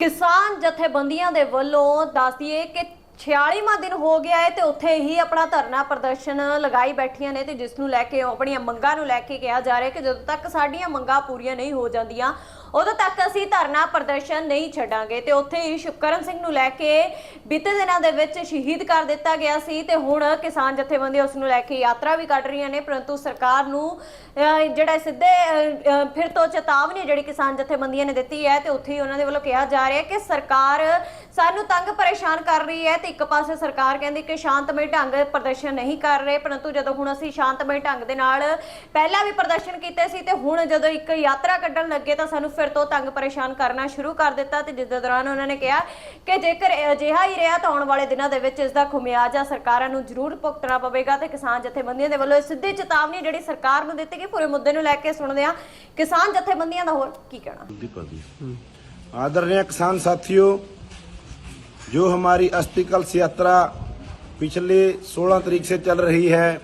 ਕਿਸਾਨ ਜਥੇਬੰਦੀਆਂ ਦੇ ਵੱਲੋਂ ਦੱਸਦੀਏ ਕਿ 46ਵਾਂ ਦਿਨ ਹੋ ਗਿਆ ਹੈ ਤੇ ਉੱਥੇ ਹੀ ਆਪਣਾ ਧਰਨਾ ਪ੍ਰਦਰਸ਼ਨ ਲਗਾਈ ਬੈਠੀਆਂ ਨੇ ਤੇ ਜਿਸ ਨੂੰ ਲੈ ਕੇ ਆਪਣੀਆਂ ਮੰਗਾਂ ਨੂੰ ਲੈ ਕੇ ਕਿਹਾ ਜਾ ਰਿਹਾ ਕਿ ਜਦੋਂ ਤੱਕ ਸਾਡੀਆਂ ਮੰਗਾਂ ਪੂਰੀਆਂ ਨਹੀਂ ਹੋ ਜਾਂਦੀਆਂ ਉਦੋਂ ਤੱਕ ਅਸੀਂ ਧਰਨਾ ਪ੍ਰਦਰਸ਼ਨ ਨਹੀਂ ਛੱਡਾਂਗੇ। ਤੇ ਉੱਥੇ ਹੀ ਸ਼ੁਕਰਨ ਸਿੰਘ ਨੂੰ ਲੈ ਕੇ ਬੀਤੇ ਦਿਨਾਂ ਦੇ ਵਿੱਚ ਸ਼ਹੀਦ ਕਰ ਦਿੱਤਾ ਗਿਆ ਸੀ ਤੇ ਹੁਣ ਕਿਸਾਨ ਜਥੇਬੰਦੀਆਂ ਉਸ ਨੂੰ ਲੈ ਕੇ ਯਾਤਰਾ ਵੀ ਕੱਢ ਰਹੀਆਂ ਨੇ ਪਰੰਤੂ ਸਰਕਾਰ ਨੂੰ ਅਹ, ਜਿਹੜਾ ਸਿੱਧੇ ਫਿਰ ਤੋਂ ਚੇਤਾਵਨੀ ਜਿਹੜੀ ਕਿਸਾਨ ਜਥੇਬੰਦੀਆਂ ਨੇ ਦਿੱਤੀ ਹੈ ਤੇ ਉੱਥੇ ਹੀ ਉਹਨਾਂ ਦੇ ਵੱਲੋਂ ਕਿਹਾ ਜਾ ਰਿਹਾ ਕਿ ਸਰਕਾਰ ਸਾਨੂੰ ਤੰਗ ਪਰੇਸ਼ਾਨ ਕਰ ਰਹੀ ਹੈ ਤੇ ਇੱਕ ਪਾਸੇ ਸਰਕਾਰ ਕਹਿੰਦੀ ਕਿ ਸ਼ਾਂਤਮਈ ਢੰਗ ਪ੍ਰਦਰਸ਼ਨ ਨਹੀਂ ਕਰ ਰਹੇ, ਪਰੰਤੂ ਜਦੋਂ ਹੁਣ ਅਸੀਂ ਸ਼ਾਂਤਮਈ ਢੰਗ ਦੇ ਨਾਲ ਪਹਿਲਾਂ ਵੀ ਪ੍ਰਦਰਸ਼ਨ ਕੀਤੇ ਸੀ ਤੇ ਹੁਣ ਜਦੋਂ ਇੱਕ ਯਾਤਰਾ ਕੱਢਣ ਲੱਗੇ ਤਾਂ ਸਾਨੂੰ ਫਿਰ ਤੋਂ ਤੰਗ ਪਰੇਸ਼ਾਨ ਕਰਨਾ ਸ਼ੁਰੂ ਕਰ ਦਿੱਤਾ ਤੇ ਜਿਸ ਦੌਰਾਨ ਉਹਨਾਂ ਨੇ ਕਿਹਾ ਕਿ ਜੇਕਰ ਅਜਿਹਾ ਹੀ ਰਿਹਾ ਤਾਂ ਆਉਣ ਵਾਲੇ ਦਿਨਾਂ ਦੇ ਵਿੱਚ ਇਸ ਦਾ ਖੁਮਿਆਜਾ ਸਰਕਾਰਾਂ ਨੂੰ ਜ਼ਰੂਰ ਭੁਗਤਣਾ ਪਵੇਗਾ ਤੇ ਕਿਸਾਨ ਜਥੇਬੰਦੀਆਂ ਦੇ ਵੱਲੋਂ ਸਿੱਧੀ ਚੇਤਾਵਨੀ ਜਿਹੜੀ ਸਰਕਾਰ ਨੂੰ ਦਿੱਤੀ ਗਈ, ਪੂਰੇ ਮੁੱਦੇ ਨੂੰ ਲੈ ਕੇ ਸੁਣਦੇ ਆ ਕਿਸਾਨ ਜਥੇਬੰਦੀਆਂ ਦਾ ਹੋਰ ਕੀ ਕਹਿਣਾ? ਆਦਰਨੀय ਕਿਸਾਨ ਸਾਥੀਓ जो हमारी अस्थि कलश यात्रा पिछले 16 तारीख से चल रही है,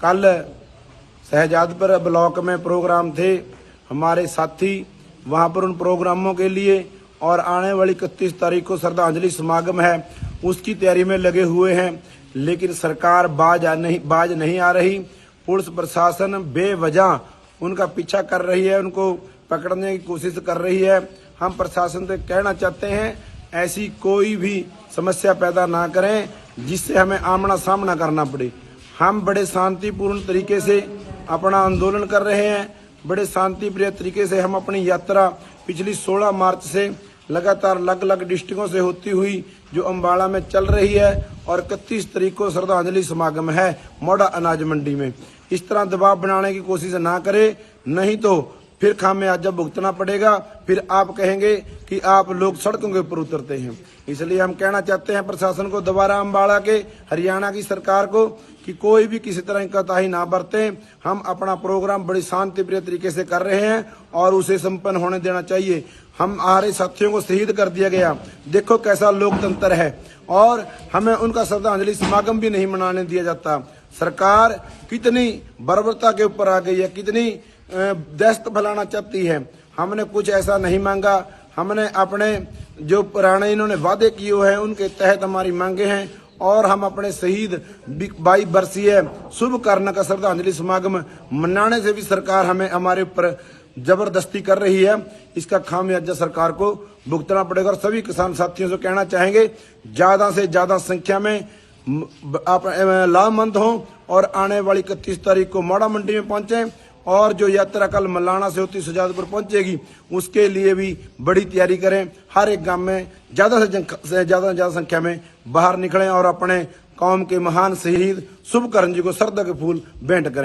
कल शहजादपुर ब्लॉक में प्रोग्राम थे। हमारे साथी वहाँ पर उन प्रोग्रामों के लिए और आने वाली इकतीस तारीख को श्रद्धांजलि समागम है, उसकी तैयारी में लगे हुए हैं, लेकिन सरकार बाज आ नहीं, बाज नहीं आ रही। पुलिस प्रशासन बेवजह उनका पीछा कर रही है, उनको पकड़ने की कोशिश कर रही है। हम प्रशासन से कहना चाहते हैं ऐसी कोई भी समस्या पैदा ना करें, जिससे हमें आमना सामना करना पड़े। हम बड़े शांतिपूर्ण तरीके से अपना आंदोलन कर रहे हैं। बड़े शांति प्रिय तरीके से हम अपनी यात्रा पिछली 16 मार्च से लगातार अलग अलग डिस्ट्रिक्टों से होती हुई, जो अम्बाड़ा में चल रही है और इकतीस तारीख को श्रद्धांजलि समागम है मोड़ा अनाज मंडी में। इस तरह दबाव बनाने की कोशिश ना करें, नहीं तो फिर खामियाजा भुगतना पड़ेगा, फिर आप कहेंगे कि आप लोग सड़कों के ऊपर उतरते हैं। इसलिए हम कहना चाहते हैं प्रशासन को, दोबारा अम्बाड़ा के, हरियाणा की सरकार को, कि कोई भी किसी तरह की कोताही ना बरते। हम अपना प्रोग्राम बड़ी शांति प्रिय तरीके से कर रहे हैं और उसे संपन्न होने देना चाहिए। हम हमारे साथियों को शहीद कर दिया गया। देखो कैसा लोकतंत्र है। और हमें उनका श्रद्धांजलि समागम भी नहीं मनाने दिया जाता। सरकार कितनी बर्बरता के ऊपर आ गई है कितनी दहशत फैलाना चाहती है। हमने कुछ ऐसा नहीं मांगा। हमने अपने जो पुराने इन्होंने वादे किए हुए हैं, उनके तहत हमारी मांगे हैं और हम अपने शहीद बाई वर्षीय शुभ कारण का श्रद्धांजलि समागम मनाने से भी सरकार हमें हमारे ऊपर ज़बरदस्ती कर रही है। इसका खामियाजा सरकार को भुगतना पड़ेगा और सभी किसान साथियों से कहना चाहेंगे, ज़्यादा से ज़्यादा संख्या में आप लाभमंद हों और आने वाली इकतीस तारीख को मोड़ा मंडी में पहुँचे। और जो यात्रा कल मलाना से होती सुजातपुर पहुंचेगी, उसके लिए भी बड़ी तैयारी करें। हर एक गाँव में ज़्यादा से ज़्यादा से ज़्यादा संख्या में बाहर निकलें और अपने कौम के महान शहीद शुभकरण जी को श्रद्धा के फूल भेंट करें।